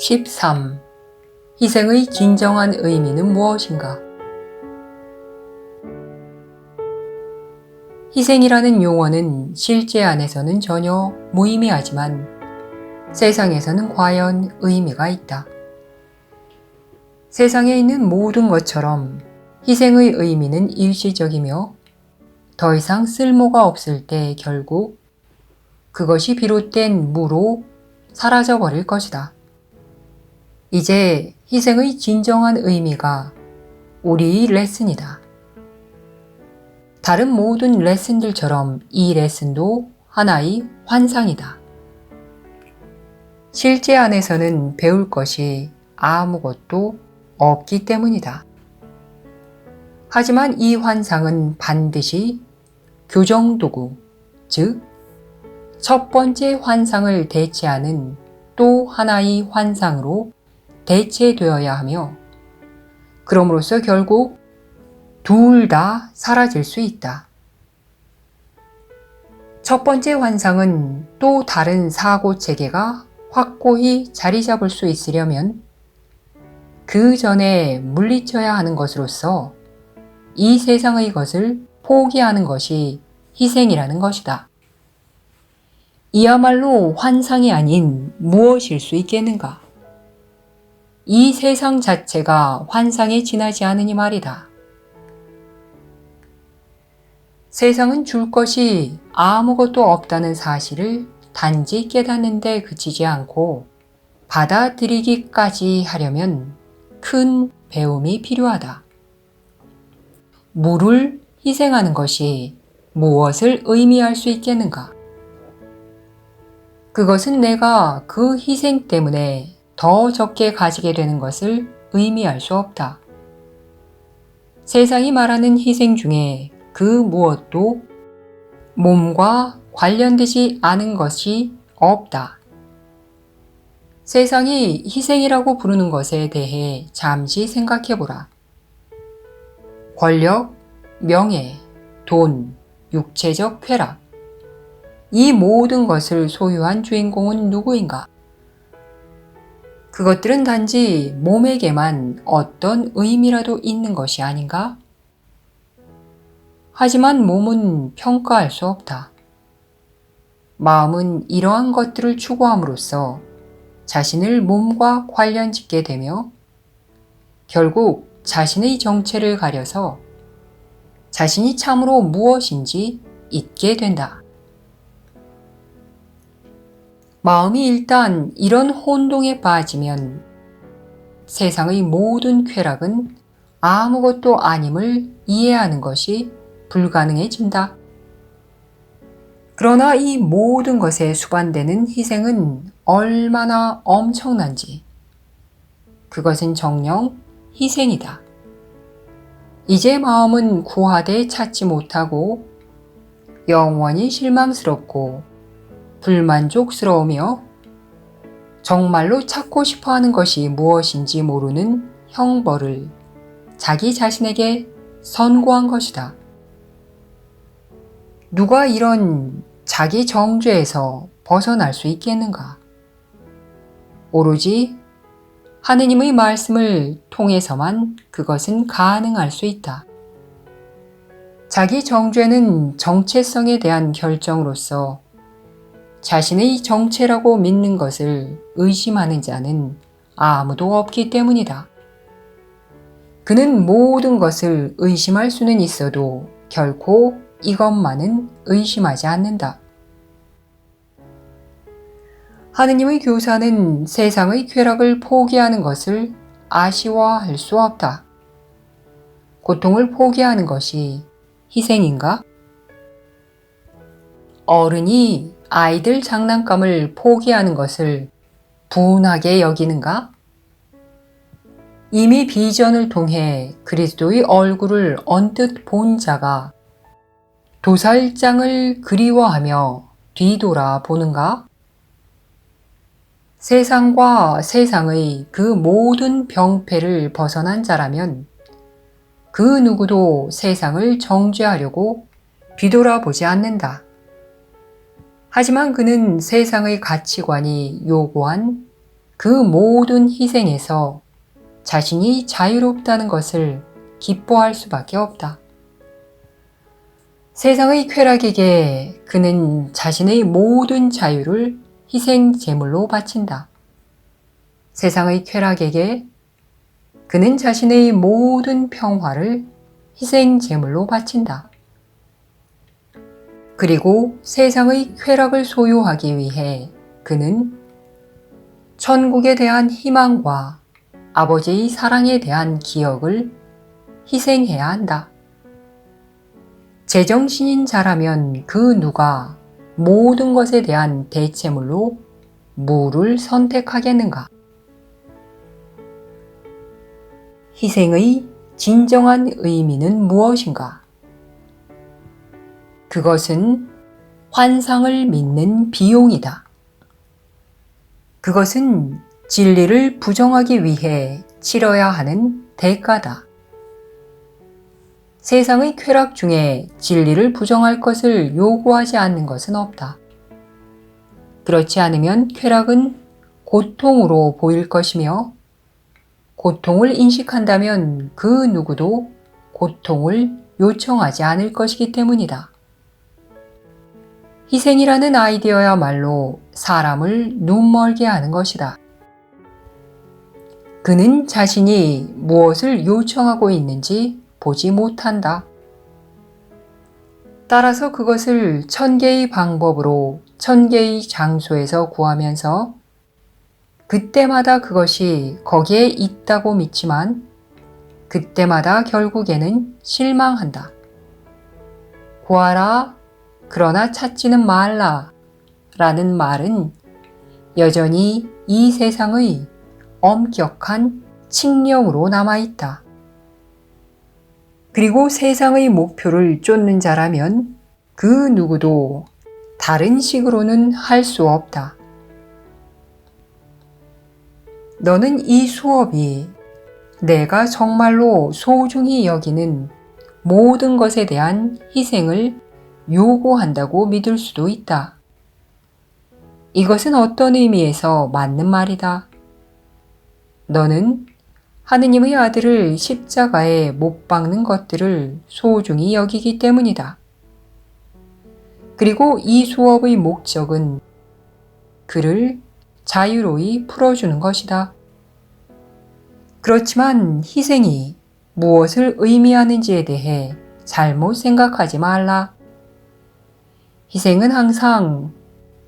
13. 희생의 진정한 의미는 무엇인가? 희생이라는 용어는 실제 안에서는 전혀 무의미하지만 세상에서는 과연 의미가 있다. 세상에 있는 모든 것처럼 희생의 의미는 일시적이며 더 이상 쓸모가 없을 때 결국 그것이 비롯된 무로 사라져 버릴 것이다. 이제 희생의 진정한 의미가 우리의 레슨이다. 다른 모든 레슨들처럼 이 레슨도 하나의 환상이다. 실제 안에서는 배울 것이 아무것도 없기 때문이다. 하지만 이 환상은 반드시 교정도구, 즉, 첫 번째 환상을 대체하는 또 하나의 환상으로 대체되어야 하며, 그럼으로써 결국 둘 다 사라질 수 있다. 첫 번째 환상은 또 다른 사고 체계가 확고히 자리 잡을 수 있으려면 그 전에 물리쳐야 하는 것으로서 이 세상의 것을 포기하는 것이 희생이라는 것이다. 이야말로 환상이 아닌 무엇일 수 있겠는가? 이 세상 자체가 환상에 지나지 않으니 말이다. 세상은 줄 것이 아무것도 없다는 사실을 단지 깨닫는 데 그치지 않고 받아들이기까지 하려면 큰 배움이 필요하다. 물을 희생하는 것이 무엇을 의미할 수 있겠는가? 그것은 내가 그 희생 때문에 더 적게 가지게 되는 것을 의미할 수 없다. 세상이 말하는 희생 중에 그 무엇도 몸과 관련되지 않은 것이 없다. 세상이 희생이라고 부르는 것에 대해 잠시 생각해 보라. 권력, 명예, 돈, 육체적 쾌락. 이 모든 것을 소유한 주인공은 누구인가? 그것들은 단지 몸에게만 어떤 의미라도 있는 것이 아닌가? 하지만 몸은 평가할 수 없다. 마음은 이러한 것들을 추구함으로써 자신을 몸과 관련 짓게 되며 결국 자신의 정체를 가려서 자신이 참으로 무엇인지 잊게 된다. 마음이 일단 이런 혼동에 빠지면 세상의 모든 쾌락은 아무것도 아님을 이해하는 것이 불가능해진다. 그러나 이 모든 것에 수반되는 희생은 얼마나 엄청난지. 그것은 정령 희생이다. 이제 마음은 구하되 찾지 못하고 영원히 실망스럽고 불만족스러우며 정말로 찾고 싶어 하는 것이 무엇인지 모르는 형벌을 자기 자신에게 선고한 것이다. 누가 이런 자기 정죄에서 벗어날 수 있겠는가? 오로지 하느님의 말씀을 통해서만 그것은 가능할 수 있다. 자기 정죄는 정체성에 대한 결정으로서 자신의 정체라고 믿는 것을 의심하는 자는 아무도 없기 때문이다. 그는 모든 것을 의심할 수는 있어도 결코 이것만은 의심하지 않는다. 하느님의 교사는 세상의 쾌락을 포기하는 것을 아쉬워할 수 없다. 고통을 포기하는 것이 희생인가? 어른이 아이들 장난감을 포기하는 것을 분하게 여기는가? 이미 비전을 통해 그리스도의 얼굴을 언뜻 본 자가 도살장을 그리워하며 뒤돌아 보는가? 세상과 세상의 그 모든 병폐를 벗어난 자라면 그 누구도 세상을 정죄하려고 뒤돌아보지 않는다. 하지만 그는 세상의 가치관이 요구한 그 모든 희생에서 자신이 자유롭다는 것을 기뻐할 수밖에 없다. 세상의 쾌락에게 그는 자신의 모든 자유를 희생 제물로 바친다. 세상의 쾌락에게 그는 자신의 모든 평화를 희생 제물로 바친다. 그리고 세상의 쾌락을 소유하기 위해 그는 천국에 대한 희망과 아버지의 사랑에 대한 기억을 희생해야 한다. 제정신인 자라면 그 누가 모든 것에 대한 대체물로 무를 선택하겠는가? 희생의 진정한 의미는 무엇인가? 그것은 환상을 믿는 비용이다. 그것은 진리를 부정하기 위해 치러야 하는 대가다. 세상의 쾌락 중에 진리를 부정할 것을 요구하지 않는 것은 없다. 그렇지 않으면 쾌락은 고통으로 보일 것이며 고통을 인식한다면 그 누구도 고통을 요청하지 않을 것이기 때문이다. 희생이라는 아이디어야말로 사람을 눈멀게 하는 것이다. 그는 자신이 무엇을 요청하고 있는지 보지 못한다. 따라서 그것을 천 개의 방법으로 천 개의 장소에서 구하면서 그때마다 그것이 거기에 있다고 믿지만 그때마다 결국에는 실망한다. 구하라, 그러나 찾지는 말라 라는 말은 여전히 이 세상의 엄격한 칙령으로 남아있다. 그리고 세상의 목표를 쫓는 자라면 그 누구도 다른 식으로는 할 수 없다. 너는 이 수업이 내가 정말로 소중히 여기는 모든 것에 대한 희생을 요구한다고 믿을 수도 있다. 이것은 어떤 의미에서 맞는 말이다. 너는 하느님의 아들을 십자가에 못 박는 것들을 소중히 여기기 때문이다. 그리고 이 수업의 목적은 그를 자유로이 풀어주는 것이다. 그렇지만 희생이 무엇을 의미하는지에 대해 잘못 생각하지 말라. 희생은 항상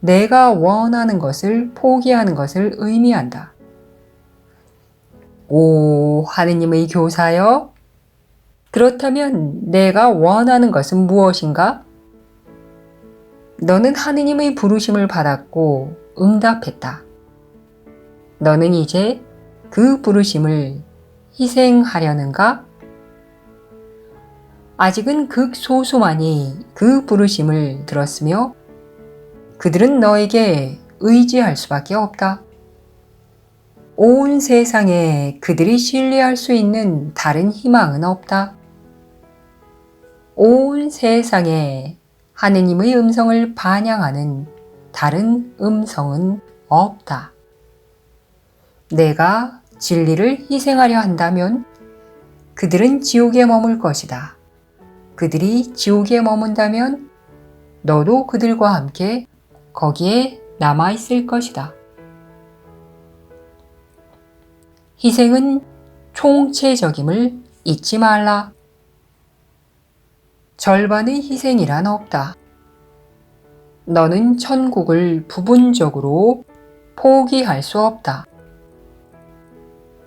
내가 원하는 것을 포기하는 것을 의미한다. 오, 하느님의 교사여? 그렇다면 내가 원하는 것은 무엇인가? 너는 하느님의 부르심을 받았고 응답했다. 너는 이제 그 부르심을 희생하려는가? 아직은 극소수만이 그 부르심을 들었으며 그들은 너에게 의지할 수밖에 없다. 온 세상에 그들이 신뢰할 수 있는 다른 희망은 없다. 온 세상에 하느님의 음성을 반영하는 다른 음성은 없다. 내가 진리를 희생하려 한다면 그들은 지옥에 머물 것이다. 그들이 지옥에 머문다면 너도 그들과 함께 거기에 남아 있을 것이다. 희생은 총체적임을 잊지 말라. 절반의 희생이란 없다. 너는 천국을 부분적으로 포기할 수 없다.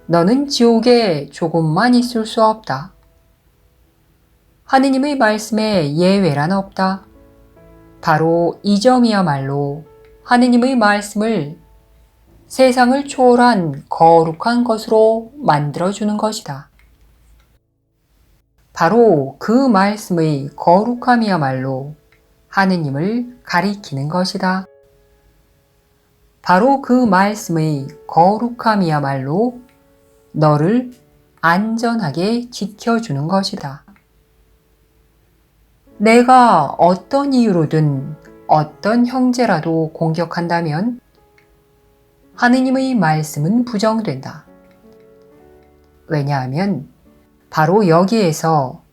너는 지옥에 조금만 있을 수 없다. 하느님의 말씀에 예외란 없다. 바로 이 점이야말로 하느님의 말씀을 세상을 초월한 거룩한 것으로 만들어주는 것이다. 바로 그 말씀의 거룩함이야말로 하느님을 가리키는 것이다. 바로 그 말씀의 거룩함이야말로 너를 안전하게 지켜주는 것이다. 내가 어떤 이유로든 어떤 형제라도 공격한다면 하느님의 말씀은 부정된다. 왜냐하면 바로 여기에서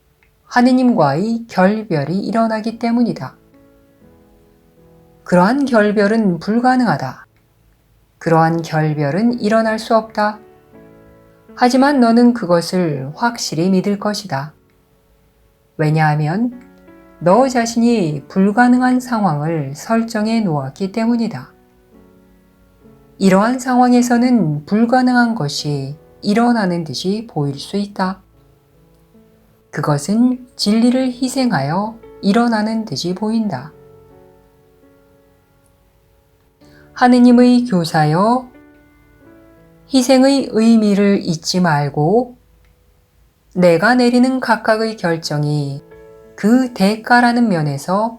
하느님과의 결별이 일어나기 때문이다. 그러한 결별은 불가능하다. 그러한 결별은 일어날 수 없다. 하지만 너는 그것을 확실히 믿을 것이다. 왜냐하면 너 자신이 불가능한 상황을 설정해 놓았기 때문이다. 이러한 상황에서는 불가능한 것이 일어나는 듯이 보일 수 있다. 그것은 진리를 희생하여 일어나는 듯이 보인다. 하느님의 교사여, 희생의 의미를 잊지 말고 내가 내리는 각각의 결정이 그 대가라는 면에서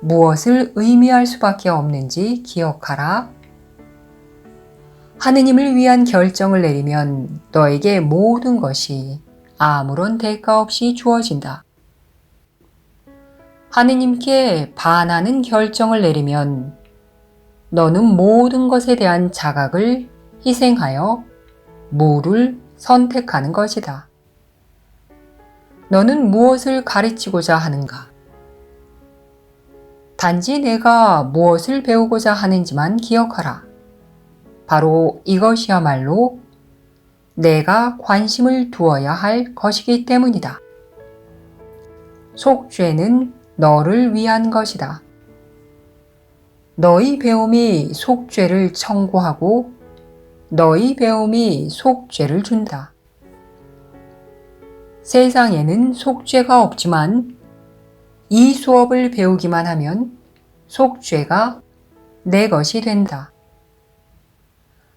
무엇을 의미할 수밖에 없는지 기억하라. 하느님을 위한 결정을 내리면 너에게 모든 것이 아무런 대가 없이 주어진다. 하느님께 반하는 결정을 내리면 너는 모든 것에 대한 자각을 희생하여 무를 선택하는 것이다. 너는 무엇을 가르치고자 하는가? 단지 내가 무엇을 배우고자 하는지만 기억하라. 바로 이것이야말로 내가 관심을 두어야 할 것이기 때문이다. 속죄는 너를 위한 것이다. 너희 배움이 속죄를 청구하고 너희 배움이 속죄를 준다. 세상에는 속죄가 없지만 이 수업을 배우기만 하면 속죄가 내 것이 된다.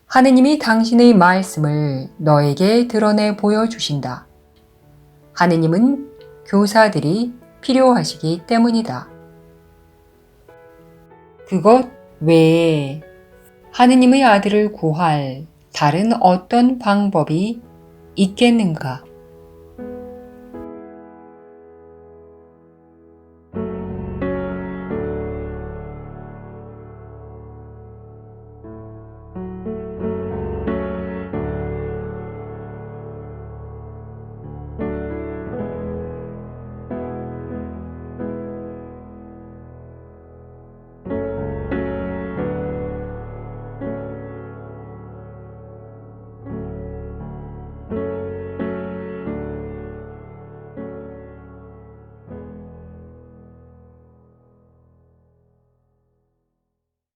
하느님이 당신의 말씀을 너에게 드러내 보여주신다. 하느님은 교사들이 필요하시기 때문이다. 그것 외에 하느님의 아들을 구할 다른 어떤 방법이 있겠는가?